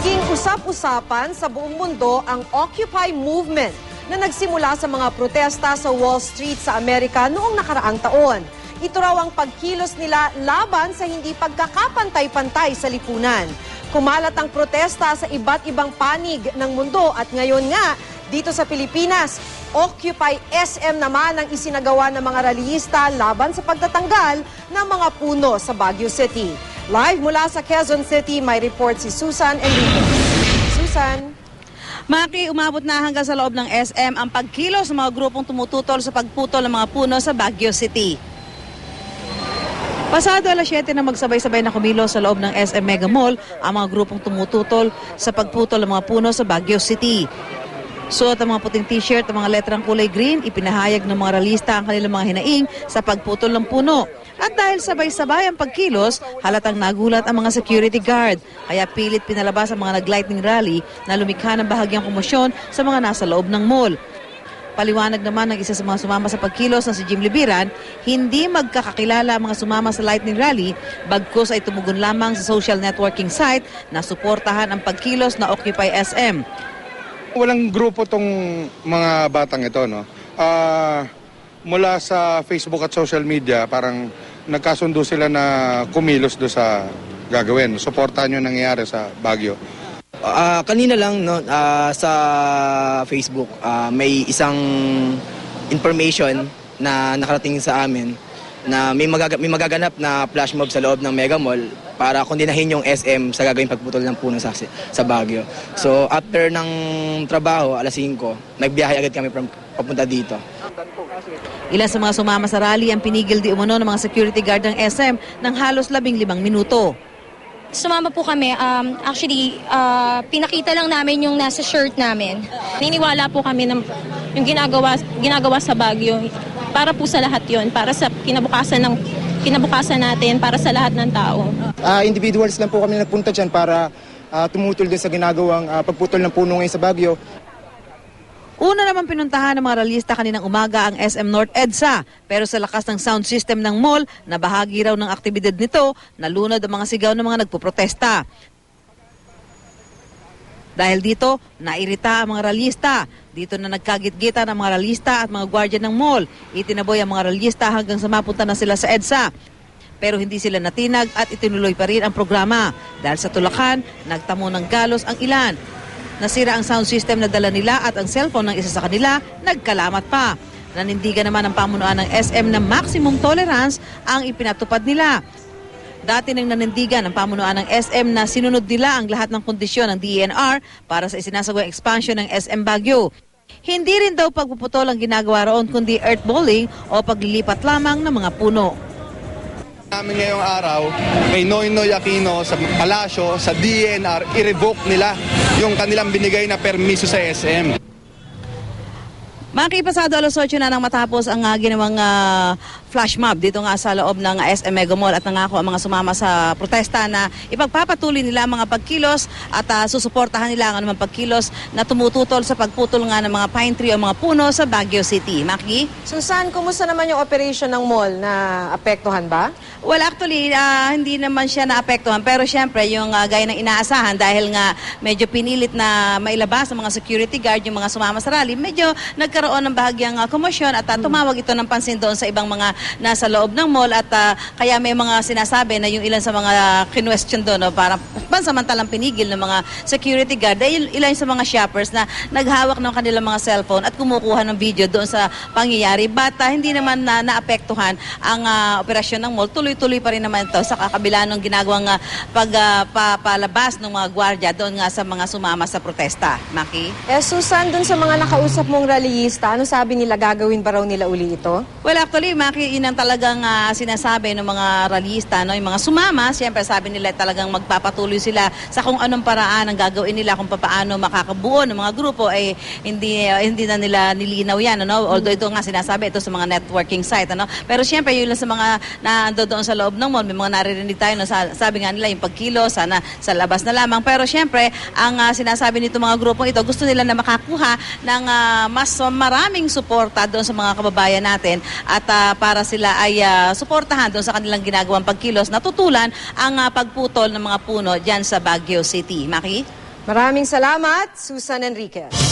Naging usap-usapan sa buong mundo ang Occupy Movement na nagsimula sa mga protesta sa Wall Street sa Amerika noong nakaraang taon. Ito raw ang pagkilos nila laban sa hindi pagkakapantay-pantay sa lipunan. Kumalat ang protesta sa iba't ibang panig ng mundo at ngayon nga, dito sa Pilipinas, Occupy SM naman ang isinagawa ng mga rallyista laban sa pagtatanggal ng mga puno sa Baguio City. Live mula sa Quezon City, may report si Susan Enriquez. Susan? Maki, umabot na hanggang sa loob ng SM ang pagkilos ng mga grupong tumututol sa pagputol ng mga puno sa Baguio City. Pasado alas 7 na magsabay-sabay na kumilos sa loob ng SM Mega Mall ang mga grupong tumututol sa pagputol ng mga puno sa Baguio City. Suot ang mga puting t-shirt at mga letrang kulay green, ipinahayag ng mga ralista ang kanilang mga hinaing sa pagputol ng puno. At dahil sabay-sabay ang pagkilos, halatang nagulat ang mga security guard. Kaya pilit pinalabas ang mga nag-lightning rally na lumikha ng bahagyang komosyon sa mga nasa loob ng mall. Paliwanag naman ng isa sa mga sumama sa pagkilos na si Jim Libiran, hindi magkakakilala ang mga sumama sa lightning rally, bagkus ay tumugon lamang sa social networking site na suportahan ang pagkilos na Occupy SM. Walang grupo tong mga batang ito, no? Ah, mula sa Facebook at social media, parang nagkasundo sila na kumilos do sa gagawin. Suportahan yung nangyayari sa Baguio. Ah, kanina lang no ah, sa Facebook ah, may isang information na nakarating sa amin na may, magaga- may magaganap na flash mob sa loob ng Mega Mall para kondinahin yung SM sa gagawing pagputol ng puno sa, sa Baguio. So after ng trabaho, alas 5, nagbiyahe agad kami from, papunta dito. Ilan sa mga sumama sa rally ang pinigil di umano ng mga security guard ng SM ng halos labing limang minuto. Sumama po kami. Um, actually, ah, pinakita lang namin yung nasa shirt namin. Niniwala po kami ng yung ginagawa, ginagawa sa Baguio. Para po sa lahat yon Para sa kinabukasan ng kinabukasan natin, para sa lahat ng tao. Ah, individuals lang po kami nagpunta dyan para ah, tumutol din sa ginagawang ah, pagputol ng puno ngayon sa Baguio. Una naman pinuntahan ng mga ralista kaninang umaga ang SM North EDSA. Pero sa lakas ng sound system ng mall, na bahagi raw ng aktibidad nito, nalunod ang mga sigaw ng mga nagpuprotesta. Dahil dito, nairita ang mga ralista. Dito na nagkagit-gita ng mga ralista at mga gwardiya ng mall. Itinaboy ang mga ralista hanggang sa mapunta na sila sa EDSA. Pero hindi sila natinag at itinuloy pa rin ang programa. Dahil sa tulakan, nagtamo ng galos ang ilan. Nasira ang sound system na dala nila at ang cellphone ng isa sa kanila nagkalamat pa. Nanindigan naman ang pamunuan ng SM na maximum tolerance ang ipinatupad nila. Dati nang nanindigan ang pamunuan ng SM na sinunod nila ang lahat ng kondisyon ng DENR para sa isinasagawang expansion ng SM Baguio. Hindi rin daw pagpuputol ang ginagawa roon kundi earthballing o paglilipat lamang ng mga puno. Namin ngayong araw, kay Noynoy Aquino sa palasyo, sa DNR, i-revoke nila yung kanilang binigay na permiso sa SM. Makipasado alas 8 na nang matapos ang ah, ginawang ah, flash mob dito nga sa loob ng SM Mega Mall at nangako ang mga sumama sa protesta na ipagpapatuloy nila ang mga pagkilos at ah, susuportahan nila ang anumang pagkilos na tumututol sa pagputol nga ng mga pine tree o mga puno sa Baguio City. Maki? Susan, kumusta naman yung operation ng mall na apektuhan ba? Well, actually, ah, hindi naman siya naapektuhan. Pero syempre, yung ah, gaya ng inaasahan, dahil nga medyo pinilit na mailabas ng mga security guard, yung mga sumama sa rally, medyo nagkaroon ng bahagyang uh, komosyon at ah, tumawag ito ng pansin doon sa ibang mga nasa loob ng mall. At ah, kaya may mga sinasabi na yung ilan sa mga kinwestiyon doon, no, parang pansamantalang pinigil ng mga security guard, dahil ilan sa mga shoppers na naghawak ng kanilang mga cellphone at kumukuha ng video doon sa pangyayari. But ah, hindi naman na naapektuhan ang ah, operasyon ng mall. Tuloy-tuloy pa rin naman ito sa kakabila ng ginagawang ah, pag, ah, pa- palabas ng mga gwardya doon nga sa mga sumama sa protesta. Maki? Eh, Susan, dun sa mga nakausap mong rallyista, ano sabi nila gagawin ba raw nila uli ito? Well, actually, Maki, yun ang talagang ah, sinasabi ng mga rallyista, no? yung mga sumama, siyempre sabi nila talagang magpapatuloy sila sa kung anong paraan ang gagawin nila, kung paano makakabuo ng mga grupo, ay hindi, ah, hindi na nila nilinaw yan. Ano? Although ito nga sinasabi, ito sa mga networking site. Ano? Pero siyempre, yun lang sa mga na doon sa loob ng mall, may mga naririnig tayo, no? Sa- sabi nga nila, yung pagkilo, sana sa labas na lamang. Pero siyempre, ang ah, sinasabi nito mga grupong ito, gusto nila na makakuha ng ah, mas maraming suporta doon sa mga kababayan natin at ah, para sila ay ah, suportahan doon sa kanilang ginagawang pagkilos na tutulan ang ah, pagputol ng mga puno dyan sa Baguio City. Maki? Maraming salamat, Susan Enriquez.